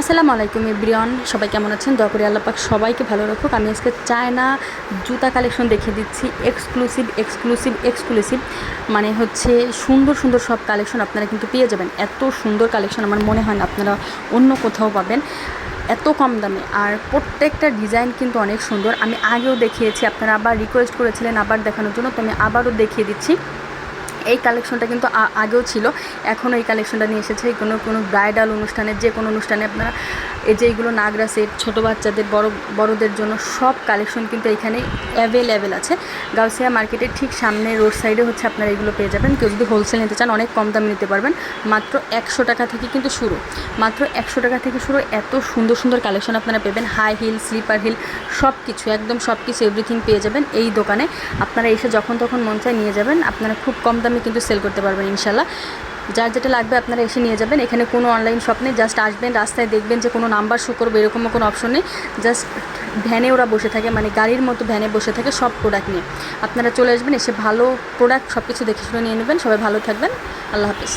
আসসালামু আলাইকুম ইব্রিয়ন সবাই কেমন আছেন? দয়া করে আল্লাহ পাক সবাইকে ভালো রাখুক। আমি আজকে চায়না জুতা কালেকশন দেখিয়ে দিচ্ছি এক্সক্লুসিভ এক্সক্লুসিভ এক্সক্লুসিভ মানে হচ্ছে সুন্দর সুন্দর সব কালেকশন আপনারা কিন্তু পেয়ে যাবেন। এত সুন্দর কালেকশন আমার মনে হয় না আপনারা অন্য কোথাও পাবেন। এত কম দামে আর প্রত্যেকটা ডিজাইন কিন্তু অনেক সুন্দর। আমি আগেও দেখিয়েছি, আপনারা আবার রিকোয়েস্ট করেছিলেন আবার দেখানোর জন্য, তো আমি আবারও দেখিয়ে দিচ্ছি। এই কালেকশনটা কিন্তু আগেও ছিল। এখনও এই কালেকশনটা নিয়ে এসেছে। কোনো কোনো ব্রাইডাল অনুষ্ঠানে যে কোনো অনুষ্ঠানে আপনারা এই যে এইগুলো নাগরা সেট ছোটো বাচ্চাদের, বড়, বড়দের জন্য সব কালেকশন কিন্তু এখানে অ্যাভেলেবেল আছে। গাউসিয়া মার্কেটের ঠিক সামনে রোড সাইডে হচ্ছে আপনারা এগুলো পেয়ে যাবেন। কেউ যদি হোলসেল নিতে চান, অনেক কম দামে নিতে পারবেন। মাত্র একশো টাকা থেকে কিন্তু শুরু। মাত্র একশো টাকা থেকে শুরু এত সুন্দর সুন্দর কালেকশন আপনারা পেবেন। হাই হিল স্লিপার হিল সব কিছু একদম সব কিছু এভরিথিং পেয়ে যাবেন এই দোকানে। আপনারা এসে যখন, তখন মন চায় নিয়ে যাবেন। আপনারা খুব কম দামে কিন্তু সেল করতে পারবেন ইনশাল্লাহ যার যেটা লাগবে আপনারা এসে নিয়ে যাবেন। এখানে কোনো অনলাইন শপ নেই জাস্ট আসবেন, রাস্তায় দেখবেন যে কোনো নাম্বার শো করবে এরকমও কোনো অপশন নেই। জাস্ট ভ্যানে ওরা বসে থাকে মানে গাড়ির মতো ভ্যানে বসে থাকে সব প্রোডাক্ট নিয়ে। আপনারা চলে আসবেন, এসে ভালো প্রোডাক্ট সব কিছু দেখে শুনে নিয়ে নেবেন। সবাই ভালো থাকবেন। আল্লাহ হাফিজ।